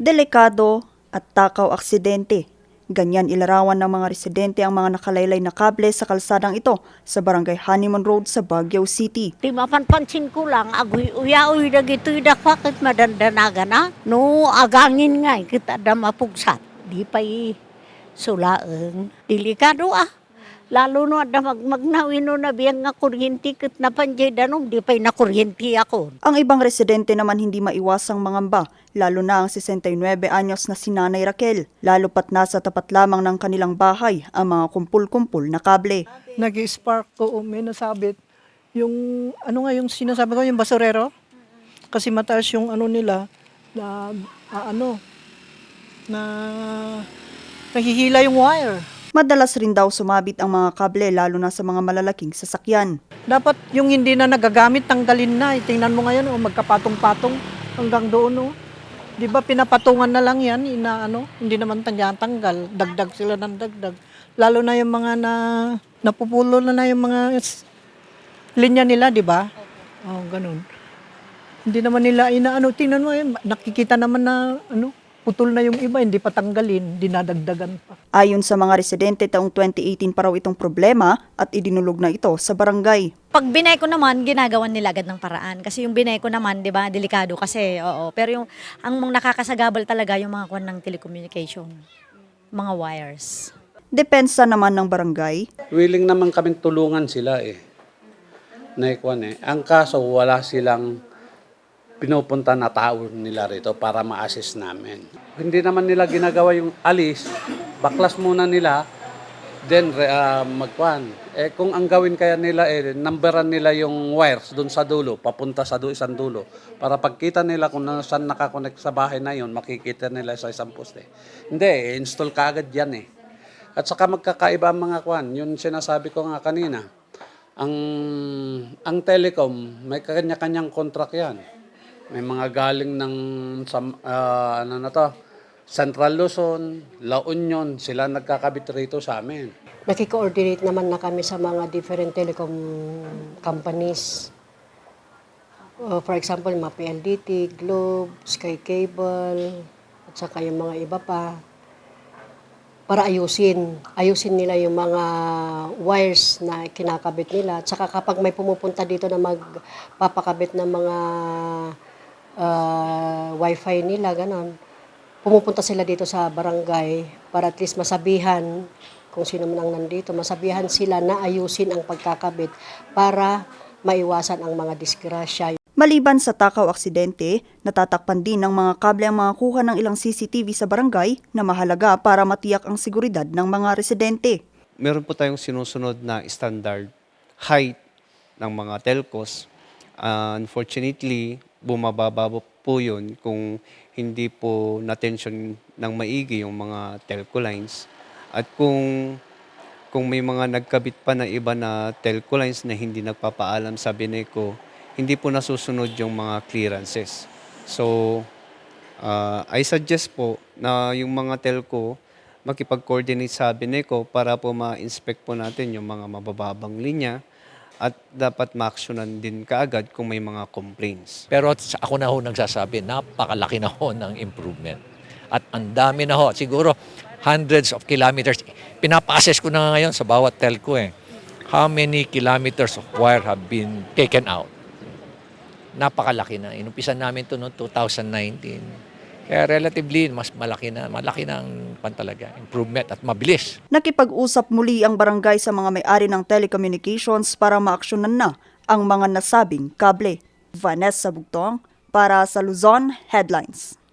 delikado at takaw aksidente. Ganyan ilarawan ng mga residente ang mga nakalaylay na kable sa kalsadang ito sa barangay Honeymoon Road sa Baguio City. Di mapanpansin ko lang, agoy uya-uy na gito'y dakpakit madandanaga na. No, agangin nga, eh, kita da mapugsat. Di pa i sulaeng. Delikado ah. Lalo no da mag magnawin no na biyang nga kuryente kit na panjay danom, di pa na kuryente ako. Ang ibang residente naman hindi maiwasang mangamba, lalo na ang 69 anyos na si Nanay Raquel, lalo pat nasa tapat lamang ng kanilang bahay ang mga kumpul-kumpul na kable. nag-spark ko, may nasabit. Yung, ano nga yung sinasabi ko, yung basurero. Kasi mataas yung ano nila, na, ah, ano, na, nahihila yung wire. Madalas rin daw sumabit ang mga kable lalo na sa mga malalaking sasakyan. Dapat yung hindi na nagagamit, tanggalin na. Eh, Tingnan mo ngayon, oh, magkapatong-patong hanggang doon. Oh. Di ba pinapatungan na lang yan, ina, ano, hindi naman tanggal, dagdag sila ng dagdag. Lalo na yung mga na, napupulo na na yung mga linya nila, di ba? Oh, ganun. Hindi naman nila inaano, tingnan mo yun, nakikita naman na ano, putol na yung iba, hindi pa tanggalin, dinadagdagan pa. Ayon sa mga residente, taong 2018 pa raw itong problema at idinulog na ito sa barangay. Pag binay ko naman, ginagawan nila agad ng paraan. Kasi yung binay ko naman, di ba, delikado kasi, oo. Pero yung, ang mga nakakasagabal talaga yung mga kwan ng telecommunication. Mga wires. Depensa naman ng barangay, Willing naman kaming tulungan sila eh. Naikwan eh. Ang kaso, wala silang pinupunta na tao nila rito para ma-assist namin. Hindi naman nila ginagawa yung alis, baklas muna nila, then uh, magkwan. Eh kung ang gawin kaya nila eh, numberan nila yung wires doon sa dulo, papunta sa do isang dulo. Para pagkita nila kung saan nakakonect sa bahay na yun, makikita nila sa isang poste. Hindi, eh, install ka agad yan eh. At saka magkakaiba ang mga kwan. Yun sinasabi ko nga kanina. Ang ang telecom, may kanya-kanyang contract yan. May mga galing ng ah, ano na to, Central Luzon, La Union, sila nagkakabit rito sa amin. Nakiko-coordinate naman na kami sa mga different telecom companies. Uh, for example, mga PLDT, Globe, Sky Cable, at saka yung mga iba pa. Para ayusin. Ayusin nila yung mga wires na kinakabit nila. At saka kapag may pumupunta dito na magpapakabit ng mga uh, wifi nila, ganon, pumupunta sila dito sa barangay para at least masabihan kung sino man ang nandito, masabihan sila na ayusin ang pagkakabit para maiwasan ang mga disgrasya. Maliban sa takaw aksidente, natatakpan din ng mga kable ang mga kuha ng ilang CCTV sa barangay na mahalaga para matiyak ang seguridad ng mga residente. meron po tayong sinusunod na standard height ng mga telcos. Uh, unfortunately, bumababa po yun kung hindi po na-tension ng maigi yung mga telco lines. At kung kung may mga nagkabit pa na iba na telco lines na hindi nagpapaalam sa Bineco, hindi po nasusunod yung mga clearances. So, uh, I suggest po na yung mga telco makipag-coordinate sa Bineco para po ma-inspect po natin yung mga mabababang linya dapat ma-actionan din kaagad kung may mga complaints. Pero ako na ho nagsasabi, napakalaki na ho ng improvement. At ang dami na ho, siguro hundreds of kilometers. Pinapa-assess ko na nga ngayon sa bawat telco eh. How many kilometers of wire have been taken out? Napakalaki na. Inumpisan namin to noong 2019. Kaya relatively, mas malaki na. Malaki na ang pan talaga. Improvement at mabilis. Nakipag-usap muli ang barangay sa mga may-ari ng telecommunications para maaksyonan na ang mga nasabing kable. Vanessa Bugtong para sa Luzon Headlines.